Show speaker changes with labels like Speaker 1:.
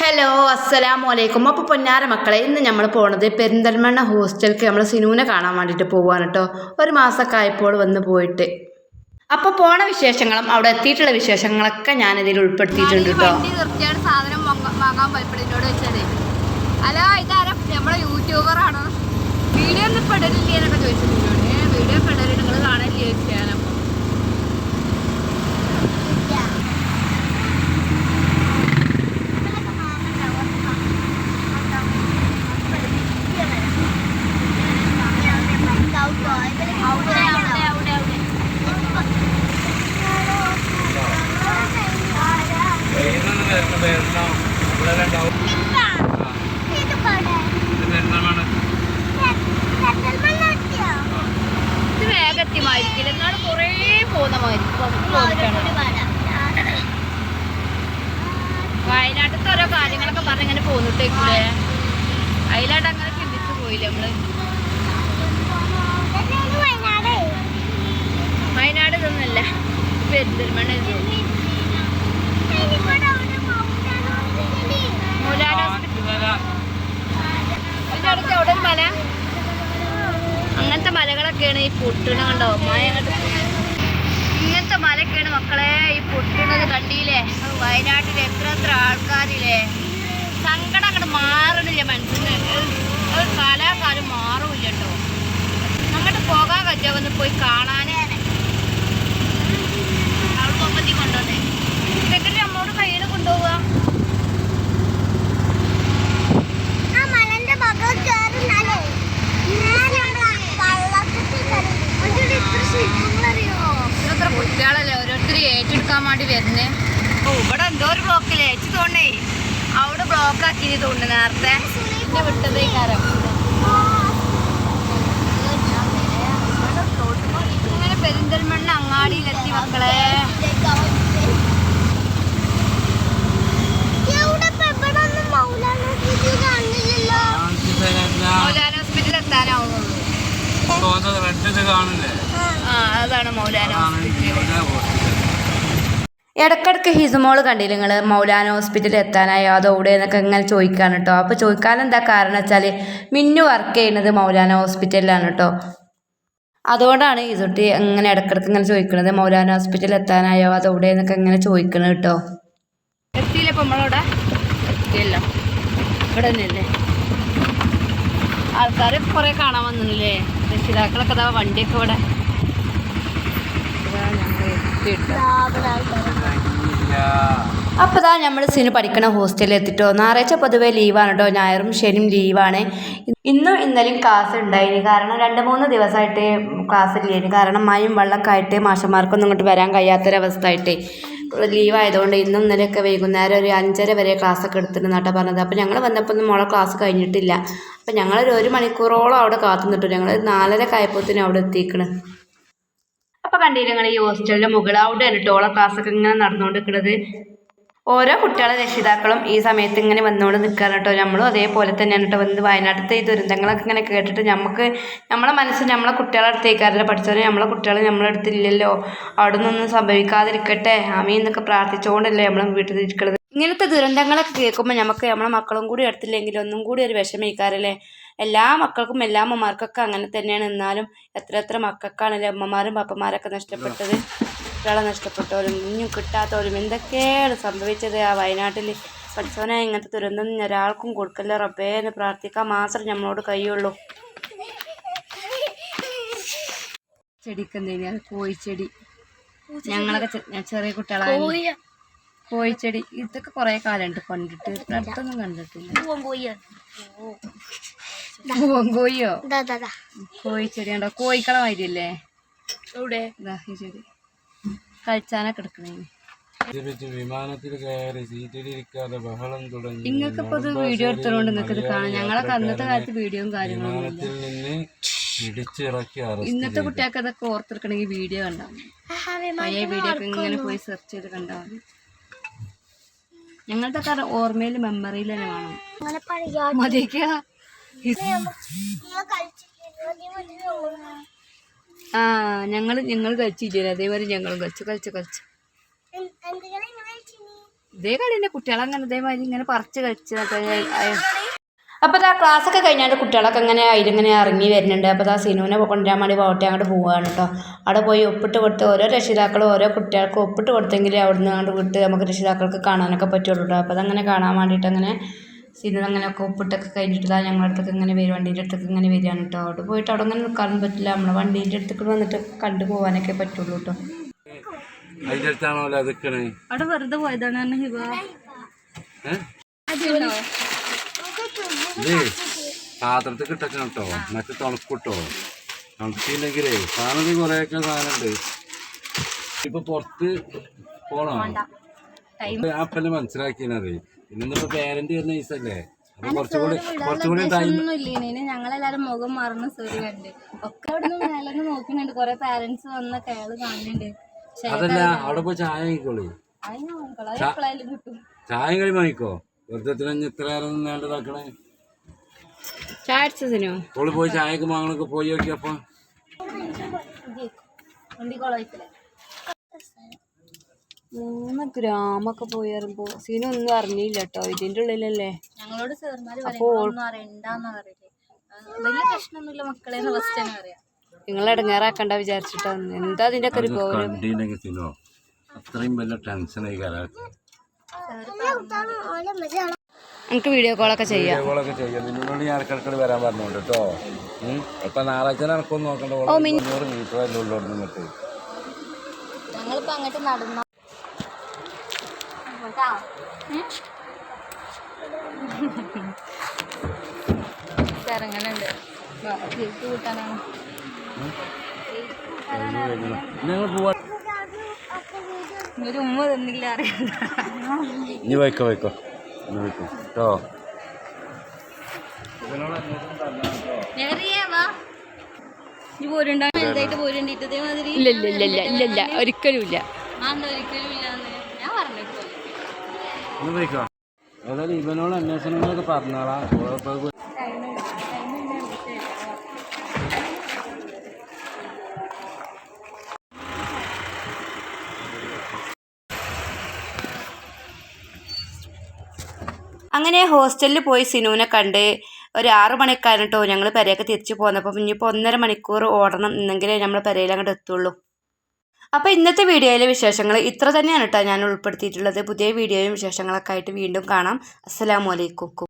Speaker 1: Hello അസ്സലാമു അലൈക്കും അപ്പോൾ പൊന്നാര മക്കളെ ഇന്ന് നമ്മൾ പോണത് പെരിന്തൽമണ്ണ ഹോസ്റ്റലിലേക്ക് നമ്മൾ സിനുവിനെ കാണാൻ വേണ്ടിയിട്ട് പോവാണ് കേട്ടോ ഒരു മാസമൊക്കെ ആയപ്പോൾ വന്ന് പോയിട്ട്. അപ്പോൾ പോണ വിശേഷങ്ങളും അവിടെ എത്തിയിട്ടുള്ള വിശേഷങ്ങളൊക്കെ ഞാൻ ഇതിൽ ഉൾപ്പെടുത്തിയിട്ടുണ്ട് കേട്ടോ
Speaker 2: സാധനം വാങ്ങ- വാങ്ങാൻ പോയപ്പോഴോട് വെച്ചത് അല്ല ഇതാരാ നമ്മളെ യൂട്യൂബർ ആണോ? വീഡിയോ ഒന്നും പെടലില്ലേ എന്നൊക്കെ ചോദിച്ചിട്ടുണ്ട്. വീഡിയോ പെടലിൽ നിങ്ങൾ ചോദിച്ചാലപ്പോൾ
Speaker 3: വരുന്ന പേരെല്ലാം ഇവിടെ ഉണ്ടാവും പെരുന്നാളാണ്
Speaker 2: ഇത് വേഗത്തി മായിരിക്കില്ല എന്നാണ് കുറേ പോകുന്ന മാതിരി വയനാട്ടിലത്തെ ഓരോ കാര്യങ്ങളൊക്കെ പറഞ്ഞിങ്ങനെ പോന്നിട്ടേക്കൂലേ? അതിലാണ്ട് അങ്ങനെ ചിന്തിച്ചു പോയില്ല നമ്മൾ? വയനാട്. ഇതൊന്നല്ല പെരിന്തൽമണ്ണ ഇത് മൂലാന ഇതിന്റെ അടുത്ത് എവിടെ ഒരു മല അങ്ങനത്തെ മലകളൊക്കെയാണ് ഈ പൊട്ടണ കണ്ടോ മഴ അങ്ങോട്ട് ഇങ്ങനത്തെ മലക്കാണ് മക്കളെ ഈ പൊട്ടുന്നത് കണ്ടില്ലേ? വയനാട്ടിൽ എത്ര എത്ര ആൾക്കാരില്ലേ? സങ്കടം അങ്ങോട്ട് മാറണില്ല മനസ്സിന് കാലാകാലം മാറൂല കേട്ടോ അങ്ങോട്ട് പോകാൻ കജ്ജാവെന്ന് പോയി കാണാനേ വരുന്നേ? ഓ ഇവിടെ എന്തോ ഒരു ബ്ലോക്കില്ലേ ഏച്ചു തോന്നേ അവിടെ ബ്ലോക്ക് ആക്കി തോന്നുന്നു നേരത്തെ. എന്നെ വിട്ടതേ കാരം. ഇങ്ങനെ പെരിന്തൽമണ്ണ അങ്ങാടിയിലെത്തി മക്കളെ മൗലാന ഹോസ്പിറ്റലിൽ എത്താനാവുന്നുള്ളൂ
Speaker 3: തോന്നുന്നത് റെഡ് കാണില്ലേ
Speaker 2: ആ അതാണ് മൗലാന ഹോസ്പിറ്റൽ
Speaker 1: ഇടയ്ക്കിടയ്ക്ക് ഹിസുമോൾ കണ്ടില്ല നിങ്ങൾ മൗലാന ഹോസ്പിറ്റലിൽ എത്താനായോ. അതോ ഇവിടെ എന്നൊക്കെ ഇങ്ങനെ ചോദിക്കാണ് കേട്ടോ അപ്പോൾ ചോദിക്കാൻ എന്താ കാരണം വെച്ചാൽ മിന്നു വർക്ക് ചെയ്യുന്നത് മൗലാന ഹോസ്പിറ്റലിലാണ് കേട്ടോ അതുകൊണ്ടാണ് ഇതുട്ടി ഇങ്ങനെ ഇടക്കിടക്ക് ഇങ്ങനെ ചോദിക്കുന്നത് മൗലാന ഹോസ്പിറ്റലിൽ എത്താനായോ? അതോ ഇവിടെ എന്നൊക്കെ ഇങ്ങനെ ചോദിക്കണം കേട്ടോ
Speaker 2: ഇവിടെ ആൾക്കാർ കുറെ കാണാൻ വന്നില്ലേ? രക്ഷിതാക്കളൊക്കെ അതാ വണ്ടിയൊക്കെ ഇവിടെ. ഞങ്ങൾ
Speaker 1: അപ്പോൾ ഇതാ നമ്മൾ സിനു പഠിക്കണ ഹോസ്റ്റലിൽ എത്തിട്ടോ. ഞായറാഴ്ച പൊതുവെ ലീവാണ് കേട്ടോ ഞായറും ശനിയും ലീവാണ്. ഇന്നും ഇന്നലെയും ക്ലാസ് ഉണ്ടായിന്. കാരണം രണ്ട് മൂന്ന് ദിവസമായിട്ട് ക്ലാസ് ഇല്ലായിരുന്നു കാരണം മഴയും വെള്ളമൊക്കെ ആയിട്ട് മാഷന്മാർക്കൊന്നും ഇങ്ങോട്ട് വരാൻ കഴിയാത്തൊരവസ്ഥ ആയിട്ട് ലീവ് ആയതുകൊണ്ട് ഇന്നും ഇന്നലെയൊക്കെ വൈകുന്നേരം ഒരു അഞ്ചര വരെ ക്ലാസ് ഒക്കെ എടുത്തിട്ടുണ്ടാട്ടാ പറഞ്ഞത്. അപ്പോൾ ഞങ്ങൾ വന്നപ്പോൾ ഒന്നും മോളെ ക്ലാസ് കഴിഞ്ഞിട്ടില്ല. അപ്പോൾ ഞങ്ങളൊരു ഒരു മണിക്കൂറോളം അവിടെ കാത്തു ഞങ്ങൾ നാലര കായപ്പോത്തിന് അവിടെ എത്തിക്കണ് അപ്പോൾ കണ്ടില്ല നിങ്ങൾ ഈ ഹോസ്റ്റലിന്റെ മുകളിൽ ഇരട്ടോള ക്ലാസ്സൊക്കെ ഇങ്ങനെ നടന്നുകൊണ്ടിരിക്കുന്നത് ഓരോ കുട്ടികളെ രക്ഷിതാക്കളും ഈ സമയത്ത് ഇങ്ങനെ വന്നുകൊണ്ട് നിൽക്കുകയാണ് കേട്ടോ നമ്മളും അതേപോലെ തന്നെയാണ് കേട്ടോ വന്ന് വയനാട്ടിലത്തെ ഈ ദുരന്തങ്ങളൊക്കെ ഇങ്ങനെ കേട്ടിട്ട് നമുക്ക് നമ്മളെ മനസ്സിൽ നമ്മളെ കുട്ടികളെ അടുത്തേക്കാരല്ല പഠിച്ചവരെ? നമ്മളെ കുട്ടികളെ നമ്മളെ അടുത്തില്ലല്ലോ അവിടെ നിന്നൊന്നും സംഭവിക്കാതിരിക്കട്ടെ. ആമീ എന്നൊക്കെ പ്രാർത്ഥിച്ചുകൊണ്ടല്ലേ നമ്മൾ വീട്ടിൽ ഇരിക്കുന്നത് ഇങ്ങനത്തെ ദുരന്തങ്ങളൊക്കെ കേൾക്കുമ്പോൾ നമുക്ക് നമ്മളെ മക്കളും കൂടി എടുത്തില്ലെങ്കിൽ ഒന്നും കൂടി ഒരു വിഷമിക്കാറല്ലേ? എല്ലാ മക്കൾക്കും എല്ലാ അമ്മമാർക്കൊക്കെ അങ്ങനെ തന്നെയാണ്. എന്നാലും എത്ര എത്ര മക്കൾക്കാണല്ലേ അമ്മമാരും പപ്പമാരൊക്കെ നഷ്ടപ്പെട്ടത്? കുട്ടികളെ നഷ്ടപ്പെട്ടവരും ഇനിയും കിട്ടാത്തവരും. എന്തൊക്കെയാണ് സംഭവിച്ചത് ആ വയനാട്ടിൽ പഠിച്ചവനെ ഇങ്ങനത്തെ ദുരന്തം ഒരാൾക്കും കൊടുക്കല്ല റബ്ബേ എന്ന് പ്രാർത്ഥിക്കാൻ മാത്രം നമ്മളോട് കഴിയുള്ളൂ. ചെടിക്ക് എന്തെങ്കിലും കോഴിച്ചെടി. ഞങ്ങളൊക്കെ ചെറിയ കുട്ടികളായ കോഴിച്ചെടി. ഇതൊക്കെ കുറേ കാലമുണ്ട് കണ്ടിട്ട് അടുത്തൊന്നും കണ്ടിട്ടില്ല. പൂവൻകോഴിയോ? കോഴിച്ചെടി ഉണ്ടോ കോഴിക്കള മാതിരിയല്ലേ? ഇതാ ഈ ചെടി. കഴിച്ചാനൊക്കെ എടുക്കണേ.
Speaker 3: വിമാനത്തിൽ കയറി സീറ്റിൽ ഇരിക്കാതെ ബഹളം തുടങ്ങി
Speaker 1: നിങ്ങൾക്ക് ഇപ്പോൾ ഇത് വീഡിയോ എടുത്തോണ്ട് നിങ്ങൾക്ക് ഇത് കാണാം ഞങ്ങളൊക്കെ അന്നത്തെ കാലത്ത് വീഡിയോയും
Speaker 3: കാര്യങ്ങളും നിന്ന് ഇടിച്ചിറക്കി അറസ്റ്റ്
Speaker 1: ഇന്നത്തെ കുട്ടികൾക്ക് അതൊക്കെ ഓർത്തെടുക്കണമെങ്കിൽ വീഡിയോ കണ്ടാൽ വീഡിയോ ഒക്കെ ഇങ്ങനെ പോയി സെർച്ച് ചെയ്ത് കണ്ടാൽ മതി. ഞങ്ങളുടെ കാര്യം ഓർമ്മയിൽ മെമ്മറിയിൽ തന്നെ വേണം ആ ഞങ്ങൾ ഞങ്ങൾ കഴിച്ചില്ല അതേമാതിരി ഞങ്ങളും കഴിച്ചു കഴിച്ചു കഴിച്ചു
Speaker 4: ഇതേ കളി തന്നെ കുട്ടികളങ്ങനെ ഇതേമാതിരി ഇങ്ങനെ പറിച്ച് കളിച്ച്
Speaker 1: അപ്പോൾ ആ ക്ലാസ്സൊക്കെ കഴിഞ്ഞാൽ കുട്ടികളൊക്കെ ഇങ്ങനെ അതിലിങ്ങനെ ഇറങ്ങി വരുന്നുണ്ട്. അപ്പോൾ ആ സിനുവിനെ കൊണ്ടുവരാൻ വേണ്ടി പോകട്ടെ അങ്ങോട്ട് പോവുകയാണ് കേട്ടോ അവിടെ പോയി ഒപ്പിട്ട് കൊടുത്ത് ഓരോ രക്ഷിതാക്കളും ഓരോ കുട്ടികൾക്ക് ഒപ്പിട്ട് കൊടുത്തെങ്കിലേ അവിടുന്ന് അങ്ങോട്ട് വിട്ട് നമുക്ക് രക്ഷിതാക്കൾക്ക് കാണാനൊക്കെ പറ്റുള്ളൂ കേട്ടോ അപ്പോൾ അതങ്ങനെ കാണാൻ വേണ്ടിയിട്ട് അങ്ങനെ സിനു അങ്ങനെയൊക്കെ ഒപ്പിട്ടൊക്കെ കഴിഞ്ഞിട്ട് ഇതാ ഞങ്ങളുടെ അടുത്തൊക്കെ ഇങ്ങനെ വരും. വണ്ടീന്റെ അടുത്തൊക്കെ ഇങ്ങനെ വരികയാണ് കേട്ടോ അവിടെ പോയിട്ട് അവിടെ അങ്ങനെ നിൽക്കാനും പറ്റില്ല. നമ്മളെ വണ്ടീന്റെ അടുത്തേക്ക് വന്നിട്ട് കണ്ടു പോകാനൊക്കെ പറ്റുള്ളൂ കേട്ടോ
Speaker 3: അതിന്റെ അടുത്താണോ
Speaker 4: അവിടെ വെറുതെ പോയതാണ് ഹിബ
Speaker 3: ഇതേ പാത്രത്തിൽ കിട്ടക്കണം കേട്ടോ. മറ്റേ തണുപ്പിട്ടോ. തണുപ്പില്ലെങ്കിലേ സാധനം കുറേയൊക്കെ സാധനമുണ്ട്. ഇപ്പൊ പുറത്ത് പോണോ? അപ്പല്ലേ മനസ്സിലാക്കിയത് ഇന്നിപ്പോ പേരന്റ് വരുന്ന
Speaker 4: ഈസല്ലേ ഞങ്ങളെല്ലാരും മുഖം മറന്ന് സൂര്യ കണ്ട്. ഒക്കെ അവിടെ നിന്ന് മേലെന്ന് നോക്കുന്നുണ്ട്. കൊറേ പാരന്റ്സ് വന്ന കേൾ കാണുന്നുണ്ട്.
Speaker 3: അതല്ല അവിടെ പോയി ചായ വാങ്ങിക്കോളൂ ചായ കഴി വാങ്ങിക്കോ വെറുതെ ഇത്ര നേരം നേണ്ടതാക്കണേ
Speaker 1: ചായ
Speaker 3: ഓൾ പോയി ചായക്ക് മാങ്ങളൊക്കെ പോയി നോക്കിയപ്പോ
Speaker 1: മൂന്ന് ഗ്രാമൊക്കെ പോയി വരുമ്പോ സീന ഒന്നും അറിഞ്ഞില്ല കേട്ടോ ഇതിന്റെ ഉള്ളിലല്ലേ?
Speaker 4: ഞങ്ങളോട് വലിയ പ്രശ്നമൊന്നുമില്ല മക്കളെ
Speaker 1: നിങ്ങൾ ഇടങ്ങേറാക്കണ്ട വിചാരിച്ചിട്ടോ എന്താ അതിന്റെ ഒക്കെ ഒരു ഗൗരവം?
Speaker 3: അത്രയും വലിയ ടെൻഷനായി കാലത്ത്
Speaker 1: നമുക്ക് വീഡിയോ കോളൊക്കെ ചെയ്യാം.
Speaker 3: ചെയ്യാം. നിന്നോട് ഞാൻ ഇടക്കിടക്കിട് വരാൻ പറഞ്ഞോണ്ട് കേട്ടോ അപ്പൊ ഞായറാഴ്ച നടക്കൊന്നും നോക്കണ്ട. അഞ്ഞൂറ് മീറ്റർ നിന്നിട്ട്
Speaker 4: ഞങ്ങളിപ്പോ അങ്ങോട്ട് നടന്ന? കൂട്ടാനാണ്.
Speaker 3: ഞങ്ങൾ പോവാ
Speaker 4: ഒരു ഉമ്മ തന്നില്ല അറിയാം
Speaker 3: ഇനി വയ്ക്കോ വയ്ക്കോ. കേട്ടോ
Speaker 1: ഇല്ല ഇല്ല ഇല്ല ഇല്ല ഇല്ല ഇല്ല. ഒരിക്കലും ഇല്ല.
Speaker 3: ഏതായാലും ഇവനോട് അന്വേഷണങ്ങളൊക്കെ പറഞ്ഞോളാ.
Speaker 1: അങ്ങനെ ഹോസ്റ്റലിൽ പോയി സിനുവിനെ കണ്ട് ഒരു ആറു മണിക്കാണ് ഞങ്ങൾ പെരയൊക്കെ തിരിച്ചു പോന്നപ്പോൾ ഇനിയിപ്പോൾ ഒന്നര മണിക്കൂർ ഓടണം എന്നെങ്കിലേ നമ്മൾ പെരയിൽ അങ്ങോട്ട് എത്തുള്ളൂ. അപ്പോൾ ഇന്നത്തെ വീഡിയോയിലെ വിശേഷങ്ങൾ ഇത്ര തന്നെയാണ് കേട്ടോ ഞാൻ ഉൾപ്പെടുത്തിയിട്ടുള്ളത്. പുതിയ വീഡിയോയും വിശേഷങ്ങളൊക്കെ ആയിട്ട് വീണ്ടും കാണാം. അസ്സലാമു അലൈക്കും.